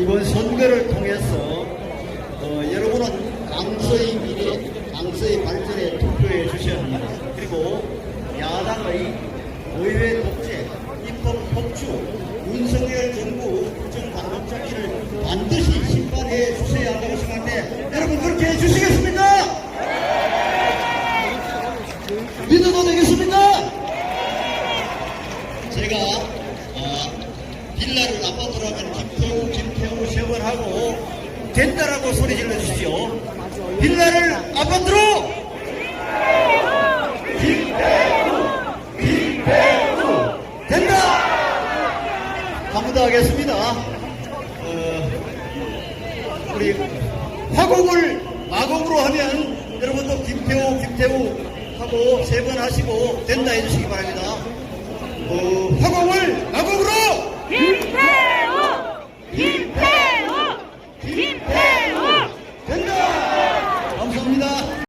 이번 선거를 통해서 어, 여러분은 강서의 미래, 강서의 발전에 투표해 주셔야 합니다. 그리고 야당의 의회 독재, 입법 폭주, 윤석열 정부 국정감독자기를 반드시 심판해 주셔야 한다고 생각하는데 여러분 그렇게 해 주시겠습니까? 믿어도 되겠습니까? 제가 어, 빌라를 아파트로 하면 김태우, 된다라고 소리 질러 주십시오. 빌라를 아파트로 김태우, 김태우 된다. 한번더 하겠습니다. 어, 우리 화곡을 마곡으로 하면 여러분도 김태우, 김태우 하고 세 번 하시고 된다 해주시기 바랍니다.